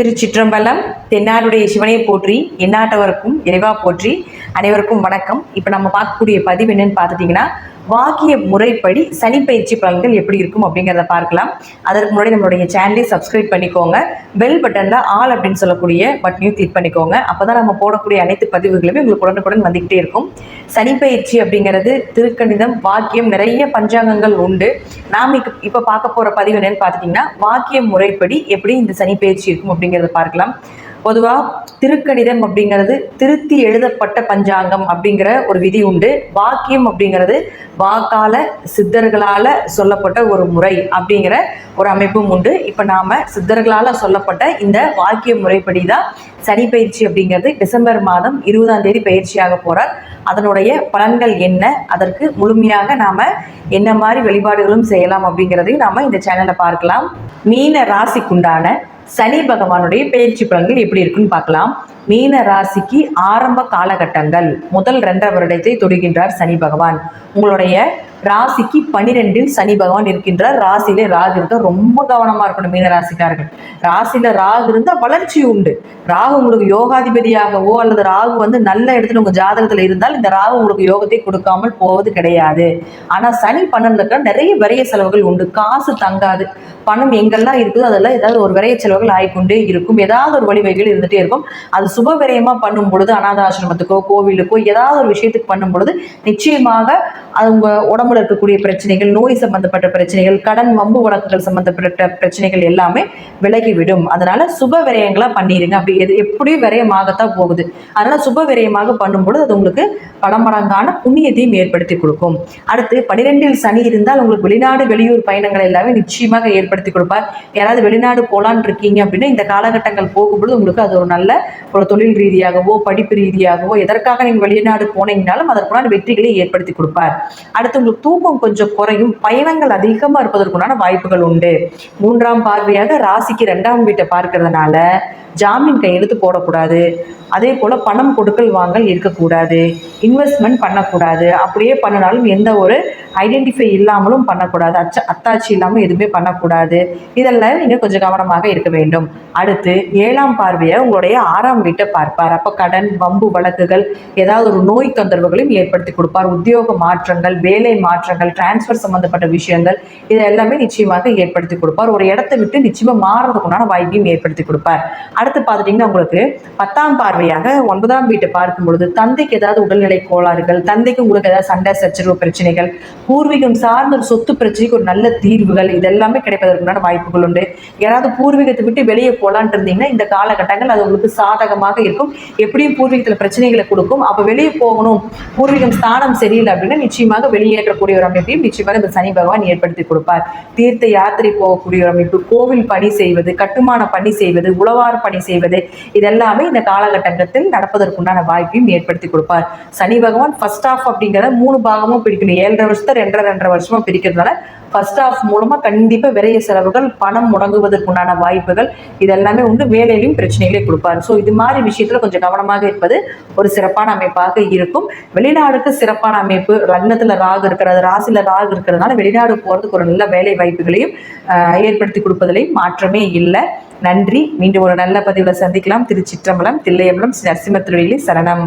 திருச்சிற்றம்பலம் தென்னாருடைய சிவனை போற்றி எண்ணாட்டவருக்கும் இறைவா போற்றி அனைவருக்கும் வணக்கம். இப்போ நம்ம பார்க்கக்கூடிய பதிவு என்னன்னு பார்த்துட்டிங்கன்னா வாக்கிய முறைப்படி சனி பயிற்சி பலன்கள் எப்படி இருக்கும் அப்படிங்கிறத பார்க்கலாம். அதற்கு முன்னாடி நம்மளுடைய சேனலை சப்ஸ்கிரைப் பண்ணிக்கோங்க. பெல் பட்டனில் ஆல் அப்படின்னு சொல்லக்கூடிய பட்டனையும் கிளிக் பண்ணிக்கோங்க. அப்போ தான் நம்ம போடக்கூடிய அனைத்து பதிவுகளுமே உங்களுக்கு உடனுக்குடன் வந்துக்கிட்டே இருக்கும். சனி பயிற்சி அப்படிங்கிறது திருக்கணிதம் வாக்கியம் நிறைய பஞ்சாங்கங்கள் உண்டு. நாம் இப்போ இப்போ பார்க்க போகிற பதிவு என்னன்னு பார்த்துட்டிங்கன்னா வாக்கிய முறைப்படி எப்படி இந்த சனி பயிற்சி இருக்கும் அப்படிங்கிறத பார்க்கலாம். பொதுவாக திருக்கணிதம் அப்படிங்கிறது திருத்தி எழுதப்பட்ட பஞ்சாங்கம் அப்படிங்கிற ஒரு விதி உண்டு. வாக்கியம் அப்படிங்கிறது வாக்கால சித்தர்களால் சொல்லப்பட்ட ஒரு முறை அப்படிங்கிற ஒரு அமைப்பும் உண்டு. இப்போ நாம் சித்தர்களால் சொல்லப்பட்ட இந்த வாக்கிய முறைப்படி தான் சனி பயிற்சி அப்படிங்கிறது டிசம்பர் மாதம் இருபதாம் தேதி பயிற்சியாக போகிறார் அதனுடைய பலன்கள் என்ன? அதற்கு முழுமையாக நாம் என்ன மாதிரி வழிபாடுகளும் செய்யலாம் அப்படிங்கிறதையும் நாம் இந்த சேனலை பார்க்கலாம். மீன ராசிக்குண்டான சனி பகவானுடைய பயிற்சி பலன்கள் எப்படி இருக்குன்னு பார்க்கலாம். மீன ராசிக்கு ஆரம்ப காலகட்டங்கள். முதல் ரெண்டரை வருடத்தை தொடுகின்றார் சனி பகவான். உங்களுடைய ராசிக்கு பனிரெண்டில் சனி பகவான் இருக்கின்றார். ராசியிலே ராகு இருந்தால் ரொம்ப கவனமா இருக்கணும் மீன ராசிக்காரர்கள் ராசியில ராகு இருந்தால் வளர்ச்சி உண்டு. ராகு உங்களுக்கு யோகாதிபதியாகவோ அல்லது ராகு வந்து நல்ல இடத்துல உங்க ஜாதகத்துல இருந்தால் இந்த ராகு உங்களுக்கு யோகத்தை கொடுக்காமல் போவது கிடையாது. ஆனா சனி பன்னெண்டுல நிறைய விரைய செலவுகள் உண்டு. காசு தங்காது. பணம் எங்கெல்லாம் இருக்குதோ அதெல்லாம் ஏதாவது ஒரு விரைய செலவுகள் ஆகிக்கொண்டே இருக்கும். ஏதாவது ஒரு வழிவகைகள் இருந்துட்டே இருக்கும். அது சுப விரயமா பண்ணும் பொழுது அனாதாசிரமத்துக்கோ கோவிலுக்கோ ஏதாவது ஒரு விஷயத்துக்கு பண்ணும் பொழுது நிச்சயமாக அது உங்க உடம்புல இருக்கக்கூடிய பிரச்சனைகள் நோய் சம்பந்தப்பட்ட பிரச்சனைகள் கடன் வம்பு வழக்குகள் சம்பந்தப்பட்ட பிரச்சனைகள் எல்லாமே விலகிவிடும். அதனால சுப விரயங்களா பண்ணிடுங்க அப்படி எது எப்படியும் விரயமாகத்தான் போகுது. அதனால சுப விரயமாக பண்ணும்பொழுது அது உங்களுக்கு பலமடங்கான புண்ணியத்தையும் ஏற்படுத்தி கொடுக்கும். அடுத்து பனிரெண்டில் சனி இருந்தால் உங்களுக்கு வெளிநாடு வெளியூர் பயணங்கள் எல்லாமே நிச்சயமாக ஏற்படுத்தி கொடுப்பார். யாராவது வெளிநாடு போலான்னு இருக்கீங்க அப்படின்னா இந்த காலகட்டங்கள் போகும்பொழுது உங்களுக்கு அது ஒரு நல்ல ஒரு தொழில் ரீதியாகவோ படிப்பு ரீதியாகவோ எதற்காக நீங்கள் வெளிநாடு போனீங்கனாலும் அதற்குள்ளான வெற்றிகளை ஏற்படுத்தி கொடுப்பார். அடுத்து உங்களுக்கு தூக்கம் கொஞ்சம் குறையும் பயணங்கள் அதிகமாக இருப்பதற்குண்டான வாய்ப்புகள் உண்டு. மூன்றாம் பார்வையாக ராசிக்கு ரெண்டாம் வீட்டை பார்க்கறதுனால ஜாமீன் கையெழுத்து போடக்கூடாது. அதே போல் பணம் கொடுக்கல் வாங்கல் இருக்கக்கூடாது. இன்வெஸ்ட்மெண்ட் பண்ணக்கூடாது. அப்படியே பண்ணினாலும் எந்த ஒரு ஐடென்டிஃபை இல்லாமலும் பண்ணக்கூடாது. அச்ச அத்தாட்சி இல்லாமல் எதுவுமே பண்ணக்கூடாது. இதெல்லாம் நீங்கள் கொஞ்சம் கவனமாக இருக்க வேண்டும். அடுத்து ஏழாம் பார்வையை உங்களுடைய ஆறாம் வீட்டை பார்ப்பார். அப்போ கடன் வம்பு வழக்குகள் ஏதாவது ஒரு நோய் தொந்தரவுகளையும் ஏற்படுத்தி கொடுப்பார். உத்தியோக மாற்றங்கள் வேலை மா மாற்றங்கள் டிரான்ஸ்ஃபர் சம்பந்தப்பட்ட விஷயங்கள் இது எல்லாமே நிச்சயமாக ஏற்படுத்தி கொடுப்பார். ஒரு இடத்தை விட்டு நிச்சயமாக மாறுறதுக்குண்டான வாய்ப்பையும் ஏற்படுத்தி கொடுப்பார். அடுத்து பார்த்துட்டிங்கன்னா உங்களுக்கு பத்தாம் பார்வையாக ஒன்பதாம் வீட்டை பார்க்கும் பொழுது தந்தைக்கு ஏதாவது உடல்நிலை கோளாறுகள் தந்தைக்கு உங்களுக்கு ஏதாவது சண்டை சச்சரவு பிரச்சனைகள் பூர்வீகம் சார்ந்த ஒரு சொத்து பிரச்சனைக்கு ஒரு நல்ல தீர்வுகள் இதெல்லாமே கிடைப்பதற்குண்டான வாய்ப்புகள் உண்டு. யாராவது பூர்வீகத்தை விட்டு வெளியே போகலான் இருந்தீங்கன்னா இந்த காலகட்டங்கள் அது உங்களுக்கு சாதகமாக இருக்கும். எப்படியும் பூர்வீகத்தில் பிரச்சனைகளை கொடுக்கும். அப்போ வெளியே போகணும். பூர்வீகம் ஸ்தானம் சரியில்லை அப்படின்னா நிச்சயமாக வெளியேற்ற வெளியேற்றக்கூடிய ஒரு அமைப்பையும் நிச்சயமாக இந்த சனி பகவான் ஏற்படுத்தி கொடுப்பார். தீர்த்த யாத்திரை போகக்கூடிய ஒரு அமைப்பு கோவில் பணி செய்வது கட்டுமான பணி செய்வது உழவார் பணி செய்வது இதெல்லாமே இந்த காலகட்டத்தில் நடப்பதற்குண்டான வாய்ப்பையும் ஏற்படுத்தி கொடுப்பார். சனி பகவான் ஃபர்ஸ்ட் ஆஃப் அப்படிங்கிறத மூணு பாகமும் பிரிக்கணும். ஏழரை வருஷத்தை ரெண்டரை ரெண்டரை வருஷமா பிரிக்கிறதுனால ஃபர்ஸ்ட் ஆஃப் மூலமாக கண்டிப்பாக விரைய செலவுகள் பணம் முடங்குவதற்குண்டான வாய்ப்புகள் இதெல்லாமே உண்டு. வேலையிலையும் பிரச்சனைகளை கொடுப்பார். ஸோ இது மாதிரி விஷயத்தில் கொஞ்சம் கவனமாக இருப்பது ஒரு சிறப்பான அமைப்பாக இருக்கும். வெளிநாடுக்கு சிறப்பான அமைப்பு. லக்னத்தில் ராகு இருக்கிறது ராசியில் ராகு இருக்கிறதுனால வெளிநாடு போகிறதுக்கு ஒரு நல்ல வேலை வாய்ப்புகளையும் ஏற்படுத்தி கொடுப்பதிலையும் மாற்றமே இல்லை. நன்றி. மீண்டும் ஒரு நல்ல பதிவில் சந்திக்கலாம். திருச்சிற்றம்பலம் தில்லையம்பலம் ஸ்ரீ நரசிம்ம சரணம்.